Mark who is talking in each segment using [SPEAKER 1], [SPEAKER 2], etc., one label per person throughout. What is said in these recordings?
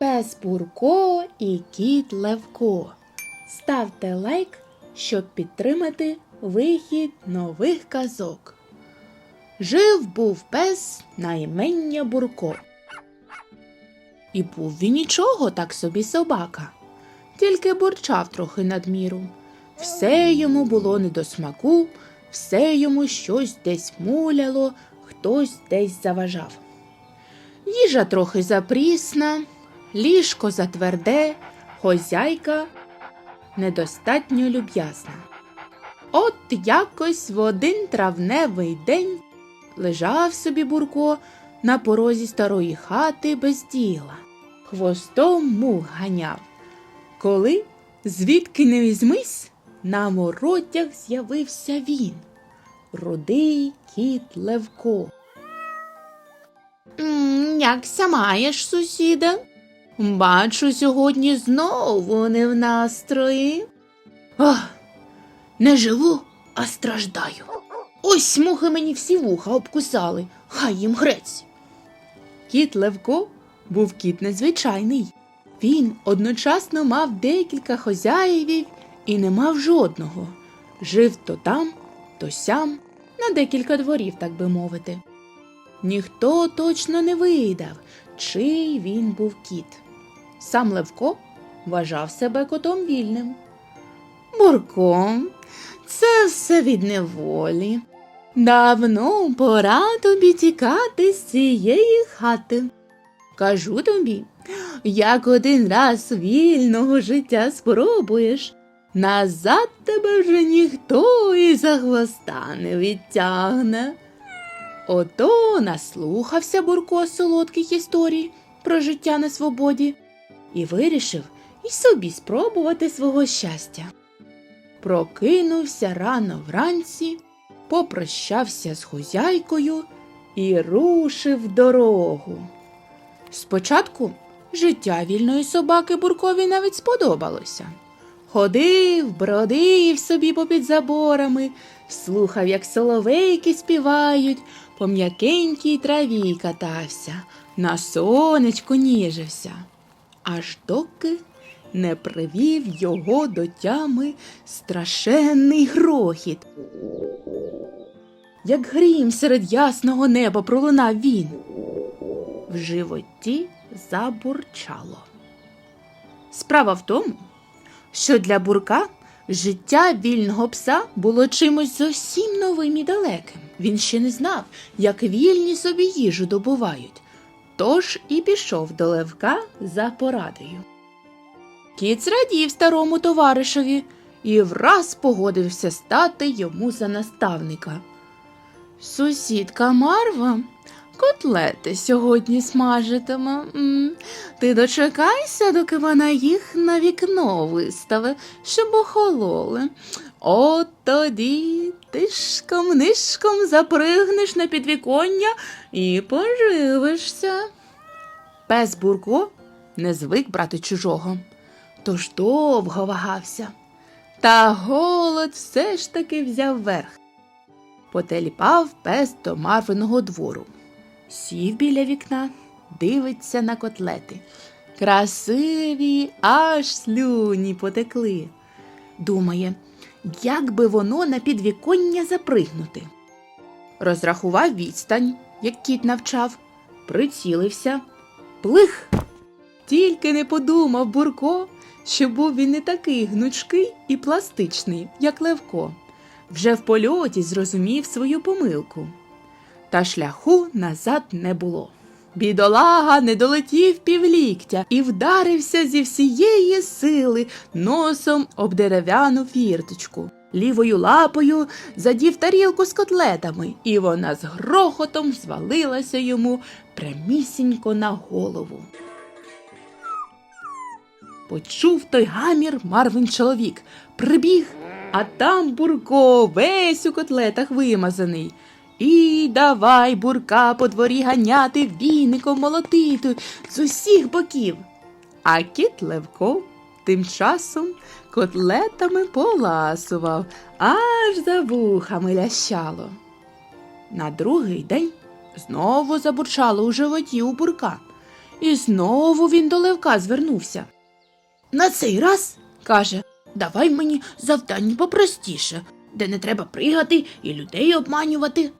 [SPEAKER 1] Пес Бурко і кіт Левко. Ставте лайк, щоб підтримати вихід нових казок. Жив був пес на імення Бурко. І був він нічого так собі собака, тільки бурчав трохи надміру. Все йому було не до смаку, все йому щось десь муляло, хтось десь заважав. Їжа трохи запрісна, ліжко затверде, хозяйка недостатньо люб'язна. От якось в один травневий день лежав собі Бурко на порозі старої хати без діла, хвостом мух ганяв. Коли, звідки не візьмись, на мородях з'явився він, рудий кіт Левко. Якся маєш, сусіда? Бачу, сьогодні знову не в настрої. Ох, не живу, а страждаю. Ось мухи мені всі вуха обкусали, хай їм грець. Кіт Левко був кіт незвичайний. Він одночасно мав декілька хозяївів і не мав жодного. Жив то там, то сям, на декілька дворів, так би мовити. Ніхто точно не видав, чий він був кіт. Сам Левко вважав себе котом вільним. Бурком, це все від неволі. Давно пора тобі тікати з цієї хати. Кажу тобі, як один раз вільного життя спробуєш, назад тебе вже ніхто і за хвоста не відтягне. Ото наслухався Бурко солодких історій про життя на свободі і вирішив і собі спробувати свого щастя. Прокинувся рано вранці, попрощався з хозяйкою і рушив дорогу. Спочатку життя вільної собаки Буркові навіть сподобалося. Ходив, бродив собі попід заборами, слухав, як соловейки співають, по м'якенькій траві катався, на сонечку ніжився, аж доки не привів його до тями страшенний грохіт. Як грім серед ясного неба пролунав він. В животі забурчало. Справа в тому, що для бурка життя вільного пса було чимось зовсім новим і далеким. Він ще не знав, як вільні собі їжу добувають, тож і пішов до левка за порадою. Кіт зрадів старому товаришеві і враз погодився стати йому за наставника. Сусідка Марва котлети сьогодні смажитиме. Ти дочекайся, доки вона їх на вікно вистави, щоб охололи. От тоді тишком нишком запригнеш на підвіконня і поживишся. Пес Бурко не звик брати чужого, тож довго вагався. Та голод все ж таки взяв верх. Потеліпав пес до Марвиного двору. Сів біля вікна, дивиться на котлети. Красиві, аж слюні потекли. Думає, як би воно на підвіконня запригнути. Розрахував відстань, як кіт навчав, прицілився, плих. Тільки не подумав Бурко, що був він не такий гнучкий і пластичний, як Левко. Вже в польоті зрозумів свою помилку. Та шляху назад не було. Бідолага не долетів півліктя і вдарився зі всієї сили носом об дерев'яну фірточку. Лівою лапою задів тарілку з котлетами, і вона з грохотом звалилася йому прямісінько на голову. Почув той гамір Марвин чоловік, прибіг, а там Бурко весь у котлетах вимазаний. І давай бурка по дворі ганяти, віником молотити з усіх боків. А кіт Левко тим часом котлетами поласував, аж за вухами лящало. На другий день знову забурчало у животі у бурка, І знову він до Левка звернувся. На цей раз, каже, давай мені завдання попростіше, де не треба пригати і людей обманювати.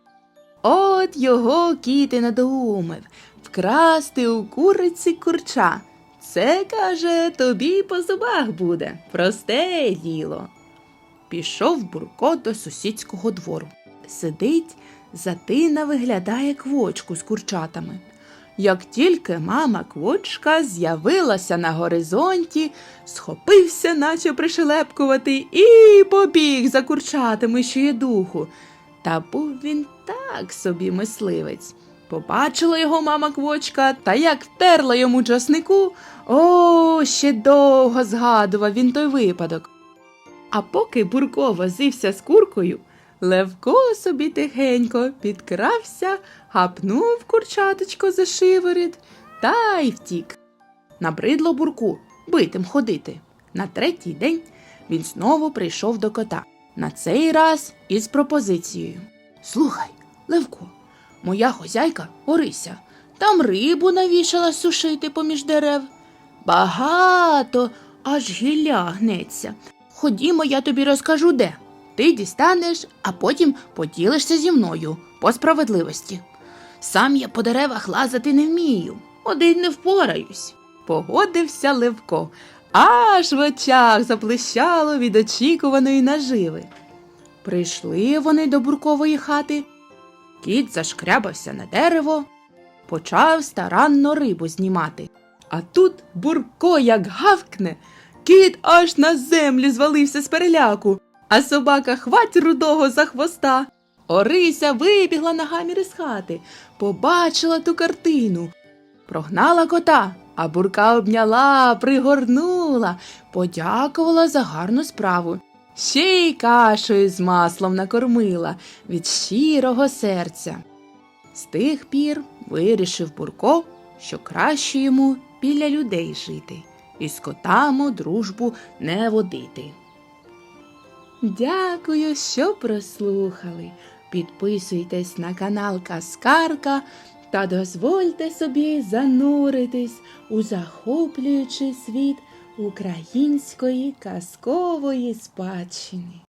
[SPEAKER 1] От його кіт і надоумив вкрасти у куриці курча. Це, каже, тобі по зубах буде. Просте діло. Пішов Бурко до сусідського двору. Сидить, затина виглядає квочку з курчатами. Як тільки мама квочка з'явилася на горизонті, схопився, наче пришелепкувати, і побіг за курчатами, що є духу. Та був він так собі мисливець. Побачила його мама квочка, та як втерла йому часнику, о, ще довго згадував він той випадок. А поки Бурко возився з куркою, Левко собі тихенько підкрався, гапнув курчаточко за шиворіт та й втік. Набридло бурку битим ходити. На третій день він знову прийшов до кота. На цей раз із пропозицією. Слухай, Левко, моя хозяйка Орися, там рибу навішала сушити поміж дерев. Багато, аж гілля гнеться. Ходімо, я тобі розкажу де. Ти дістанеш, а потім поділишся зі мною по справедливості. Сам я по деревах лазити не вмію, один не впораюсь. Погодився Левко, аж в очах заблищало від очікуваної наживи. Прийшли вони до буркової хати. Кіт зашкрябався на дерево, почав старанно рибу знімати. А тут бурко як гавкне, кіт аж на землю звалився з переляку, а собака хвать рудого за хвоста. Орися вибігла на гамір із хати, побачила ту картину. Прогнала кота, а бурка обняла, пригорнула, подякувала за гарну справу. Ще й кашею з маслом накормила від щирого серця. З тих пір вирішив Бурко, що краще йому біля людей жити і з котами дружбу не водити. Дякую, що прослухали. Підписуйтесь на канал Каскарка та дозвольте собі зануритись у захоплюючий світ української казкової спадщини.